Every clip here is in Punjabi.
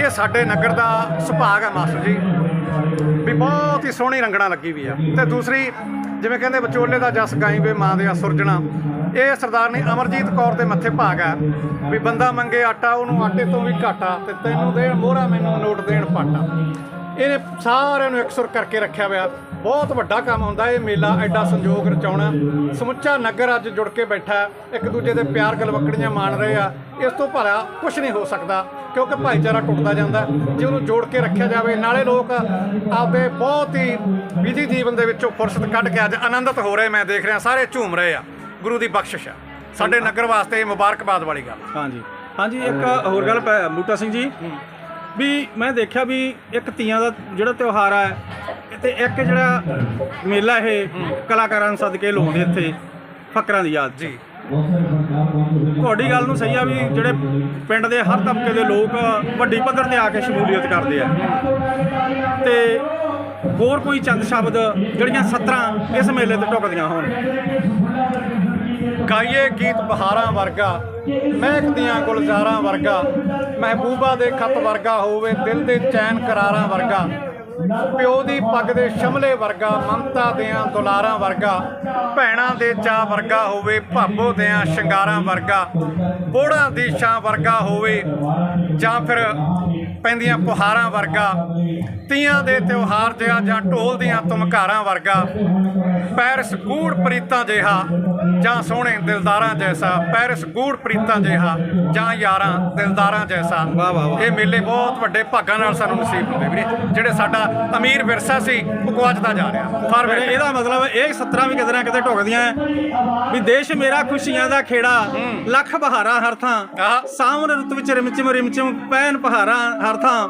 ਇਹ ਸਾਡੇ ਨਗਰ ਦਾ ਸੁਭਾਗ ਹੈ ਮਾਸਟਰ ਜੀ। ਵੀ ਬਹੁਤ ਹੀ ਸੋਹਣੀ ਰੰਗਣਾ ਲੱਗੀ ਵੀ ਆ। ਤੇ ਦੂਸਰੀ, ਜਿਵੇਂ ਕਹਿੰਦੇ ਵਿਚੋਲੇ ਦਾ ਜਸ ਗਾਈ ਵੇ, ਮਾਂ ਦੇ ਸੁਰਜਣਾ। ਇਹ ਸਰਦਾਰਨੀ ਅਮਰਜੀਤ ਕੌਰ ਦੇ ਮੱਥੇ ਭਾਗ ਹੈ ਵੀ ਬੰਦਾ ਮੰਗੇ ਆਟਾ, ਉਹਨੂੰ ਆਟੇ ਤੋਂ ਵੀ ਘਾਟਾ, ਤੇ ਤੈਨੂੰ ਦੇਣ ਮੋਹਰਾ, ਮੈਨੂੰ ਨੋਟ ਦੇਣ ਪਾਟਾ। ਇਹਨੇ ਸਾਰਿਆਂ ਨੂੰ ਇਕਸੁਰ ਕਰਕੇ ਰੱਖਿਆ ਹੋਇਆ। ਬਹੁਤ ਵੱਡਾ ਕੰਮ ਹੁੰਦਾ ਇਹ ਮੇਲਾ ਐਡਾ ਸੰਯੋਗ ਰਚਾਉਣਾ। ਸਮੁੱਚਾ ਨਗਰ ਅੱਜ ਜੁੜ ਕੇ ਬੈਠਾ ਇੱਕ ਦੂਜੇ ਦੇ ਪਿਆਰ ਗਲਵਕੜੀਆਂ ਮਾਣ ਰਹੇ ਆ। ਇਸ ਤੋਂ ਭਲਾ ਕੁਝ ਨਹੀਂ ਹੋ ਸਕਦਾ ਕਿਉਂਕਿ ਭਾਈਚਾਰਾ ਟੁੱਟਦਾ ਜਾਂਦਾ। ਜੇ ਉਹਨੂੰ ਜੋੜ ਕੇ ਰੱਖਿਆ ਜਾਵੇ ਨਾਲੇ ਲੋਕ ਆਪਦੇ ਬਹੁਤ ਹੀ ਵਿਧੀ ਜੀਵਨ ਦੇ ਵਿੱਚੋਂ ਫੁਰਸਤ ਕੱਢ ਕੇ ਅੱਜ ਆਨੰਦਿਤ ਹੋ ਰਹੇ ਮੈਂ ਦੇਖ ਰਿਹਾ ਸਾਰੇ ਝੂਮ ਰਹੇ ਆ। ਗੁਰੂ ਦੀ ਬਖਸ਼ਿਸ਼ ਆ। ਸਾਡੇ ਨਗਰ ਵਾਸਤੇ ਮੁਬਾਰਕਬਾਦ ਵਾਲੀ ਗੱਲ ਹਾਂਜੀ। ਹਾਂਜੀ ਇੱਕ ਹੋਰ ਗੱਲ ਬੂਟਾ ਸਿੰਘ ਜੀ। ਵੀ ਮੈਂ ਦੇਖਿਆ ਵੀ ਇੱਕ ਤੀਆਂ ਦਾ ਜਿਹੜਾ ਤਿਉਹਾਰ ਹੈ ਤੇ ਇੱਕ ਜਿਹੜਾ ਮੇਲਾ ਇਹ ਕਲਾਕਾਰਾਂ ਨੂੰ ਸਦਕੇ ਲਾਉਂਦੇ ਇੱਥੇ ਫਕਰਾਂ ਦੀ ਯਾਦ। ਜੀ। ਤੁਹਾਡੀ ਗੱਲ ਨੂੰ ਸਹੀ ਆ ਵੀ ਜਿਹੜੇ ਪਿੰਡ ਦੇ ਹਰ ਤਬਕੇ ਦੇ ਲੋਕ ਵੱਡੀ ਪੱਧਰ ਤੇ ਆ ਕੇ ਸ਼ਮੂਲੀਅਤ ਕਰਦੇ ਆ। ਤੇ ਹੋਰ ਕੋਈ ਚੰਦ ਸ਼ਬਦ ਜਿਹੜੀਆਂ ਸਤਰਾਂ ਇਸ ਮੇਲੇ ਤੇ ਢੁਕਦੀਆਂ ਹੋਣ? ਗਾਈਏ ਗੀਤ ਬਹਾਰਾਂ ਵਰਗਾ ਮਹਿਕਦੀਆਂ ਗੁਲਜ਼ਾਰਾਂ ਵਰਗਾ ਮਹਿਬੂਬਾ ਦੇ ਖਤ ਵਰਗਾ ਹੋਵੇ ਦਿਲ ਦੇ ਚੈਨ ਕਰਾਰਾਂ ਵਰਗਾ। ਪਿਓ ਦੀ ਪੱਗ ਦੇ ਸ਼ਮਲੇ ਵਰਗਾ ਮਮਤਾ ਦਿਆਂ ਦੁਲਾਰਾਂ ਵਰਗਾ ਭੈਣਾਂ ਦੇ ਚਾਹ ਵਰਗਾ ਹੋਵੇ ਭਾਬੋ ਦਿਆਂ ਸ਼ਿੰਗਾਰਾਂ ਵਰਗਾ ਬੋੜਾਂ ਦੀ ਛਾਂ ਵਰਗਾ ਹੋਵੇ ਜਾਂ ਫਿਰ ਪੈਂਦੀਆਂ ਪੁਹਾਰਾਂ ਵਰਗਾ ਤੀਆਂ ਦੇ ਤਿਉਹਾਰ ਜਿਹਾ ਜਾਂ ਢੋਲ ਦੀਆਂ ਤੁਮਕਾਰਾਂ ਵਰਗਾ ਪੈਰਿਸ ਗੂੜ ਪ੍ਰੀਤਾਂ ਜਿਹਾ ਜਾਂ ਸੋਹਣੇ ਦਿਲਦਾਰਾਂ ਜੈਸਾ ਪੈਰਿਸ ਗੂੜ ਪ੍ਰੀਤਾਂ ਜਿਹਾ ਜਾਂ ਯਾਰਾਂ ਦਿਲਦਾਰਾਂ ਜੈਸਾ ਵਾਹ, ਵਾਹ, ਵਾਹ। ਇਹ ਮੇਲੇ ਬਹੁਤ ਵੱਡੇ ਭਾਗਾਂ ਨਾਲ ਸਾਨੂੰ ਨਸੀਬ ਹੁੰਦੇ ਵੀਰੇ ਜਿਹੜੇ ਸਾਡਾ ਅਮੀਰ ਵਿਰਸਾ ਸੀ ਉਹ ਗੁਆਚਦਾ ਜਾ ਰਿਹਾ। ਪਰ ਇਹਦਾ ਮਤਲਬ ਇਹ ਸਤਰਾਂ ਵੀ ਕਿਤੇ ਨਾ ਕਿਤੇ ਢੁਕਦੀਆਂ ਵੀ ਦੇਸ਼ ਮੇਰਾ ਖੁਸ਼ੀਆਂ ਦਾ ਖੇੜਾ ਲੱਖ ਬਹਾਰਾਂ ਹਰ ਥਾਂ। ਸਾਵਣ ਰੁੱਤ ਵਿੱਚ ਰਿਮਚਿਮ ਰਿਮਚਿਮ ਪੈਨ ਪਹਾਰਾਂ ਹਰ ਥਾਂ।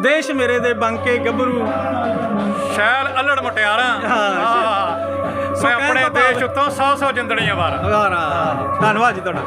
ਦੇਸ਼ ਮੇਰੇ ਦੇ ਬੰਕੇ ਗੱਭਰੂ। ਸ਼ੈਲ ਅਲੜ ਮਟਿਆਰਾਂ। ਹਾਂ। ਸੋ ਆਪਣੇ ਦੇਸ਼ ਉੱਤੋਂ 100 100 ਜਿੰਦੜੀਆਂ ਵਾਰ। ਧੰਨਵਾਦ ਜੀ ਤੁਹਾਡਾ।